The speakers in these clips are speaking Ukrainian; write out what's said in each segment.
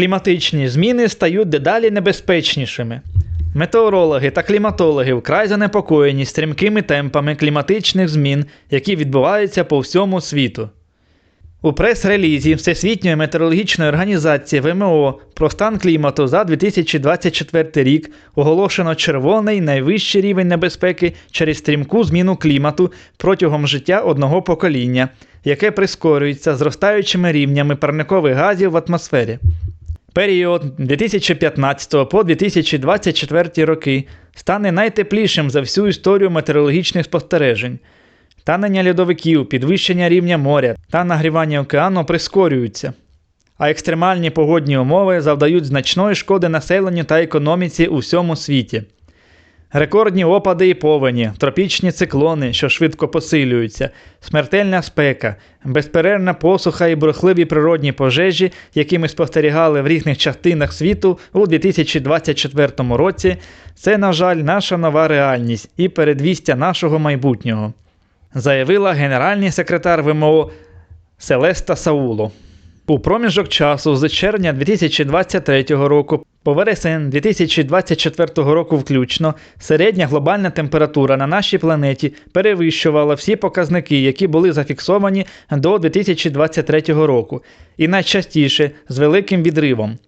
Кліматичні зміни стають дедалі небезпечнішими. Метеорологи та кліматологи вкрай занепокоєні стрімкими темпами кліматичних змін, які відбуваються по всьому світу. У прес-релізі Всесвітньої метеорологічної організації ВМО про стан клімату за 2024 рік оголошено червоний найвищий рівень небезпеки через стрімку зміну клімату протягом життя одного покоління, яке прискорюється зростаючими рівнями парникових газів в атмосфері. Період 2015 по 2024 роки стане найтеплішим за всю історію метеорологічних спостережень. Танення льодовиків, підвищення рівня моря та нагрівання океану прискорюються, а екстремальні погодні умови завдають значної шкоди населенню та економіці у всьому світі. Рекордні опади і повені, тропічні циклони, що швидко посилюються, смертельна спека, безперервна посуха і бурхливі природні пожежі, які ми спостерігали в різних частинах світу у 2024 році, це, на жаль, наша нова реальність і передвістя нашого майбутнього, заявила генеральний секретар ВМО Селеста Сауло. У проміжок часу з червня 2023 року по вересень 2024 року включно середня глобальна температура на нашій планеті перевищувала всі показники, які були зафіксовані до 2023 року, і найчастіше з великим відривом.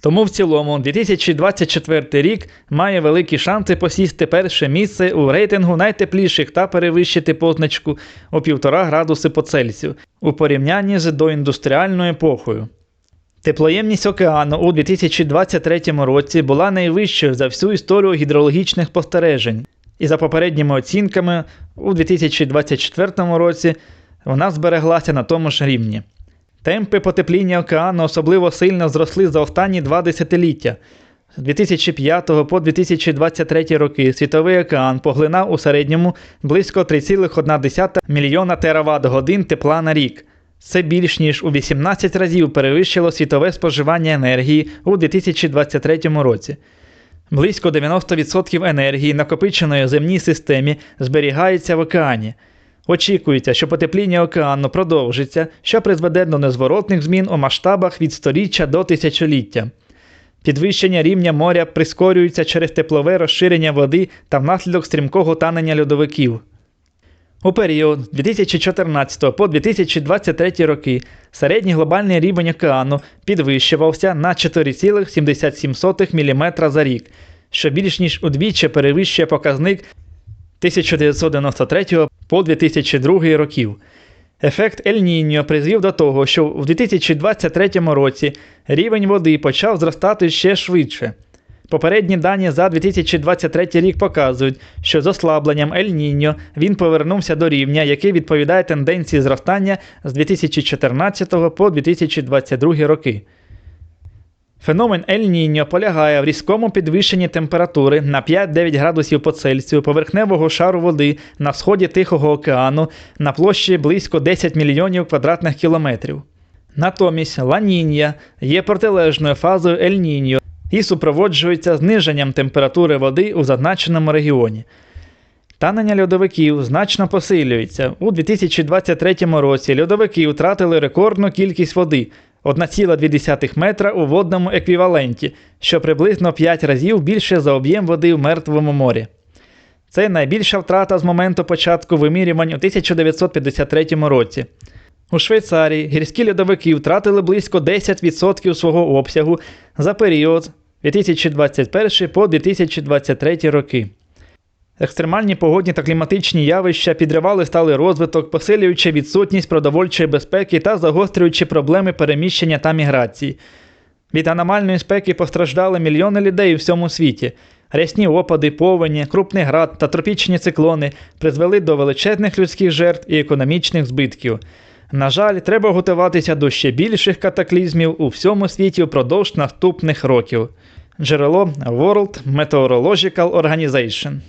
Тому в цілому 2024 рік має великі шанси посісти перше місце у рейтингу найтепліших та перевищити позначку у 1,5 градуси по Цельсію у порівнянні з доіндустріальною епохою. Теплоємність океану у 2023 році була найвищою за всю історію гідрологічних спостережень, і за попередніми оцінками у 2024 році вона збереглася на тому ж рівні. Темпи потепління океану особливо сильно зросли за останні два десятиліття. З 2005 по 2023 роки світовий океан поглинав у середньому близько 3,1 мільйона тераватт годин тепла на рік. Це більш ніж у 18 разів перевищило світове споживання енергії у 2023 році. Близько 90% енергії, накопиченої в земній системі, зберігається в океані. Очікується, що потепління океану продовжиться, що призведе до незворотних змін у масштабах від сторіччя до тисячоліття. Підвищення рівня моря прискорюється через теплове розширення води та внаслідок стрімкого танення льодовиків. У період з 2014 по 2023 роки середній глобальний рівень океану підвищувався на 4,77 мм за рік, що більш ніж удвічі перевищує показник 1993 по 2002 років. Ефект Ель-Ніньо призвів до того, що в 2023 році рівень води почав зростати ще швидше. Попередні дані за 2023 рік показують, що з ослабленням Ель-Ніньо він повернувся до рівня, який відповідає тенденції зростання з 2014 по 2022 роки. Феномен Ель-Ніньо полягає в різкому підвищенні температури на 5-9 градусів по Цельсію поверхневого шару води на сході Тихого океану на площі близько 10 мільйонів квадратних кілометрів. Натомість Ла-Нінья є протилежною фазою Ель-Ніньо і супроводжується зниженням температури води у зазначеному регіоні. Танення льодовиків значно посилюється. У 2023 році льодовики втратили рекордну кількість води 1,2 метра у водному еквіваленті, що приблизно 5 разів більше за об'єм води в Мертвому морі. Це найбільша втрата з моменту початку вимірювань у 1953 році. У Швейцарії гірські льодовики втратили близько 10% свого обсягу за період 2021 по 2023 роки. Екстремальні погодні та кліматичні явища підривали сталий розвиток, посилюючи відсутність продовольчої безпеки та загострюючи проблеми переміщення та міграції. Від аномальної спеки постраждали мільйони людей у всьому світі. Рясні опади, повені, крупний град та тропічні циклони призвели до величезних людських жертв і економічних збитків. На жаль, треба готуватися до ще більших катаклізмів у всьому світі впродовж наступних років. Джерело World Meteorological Organization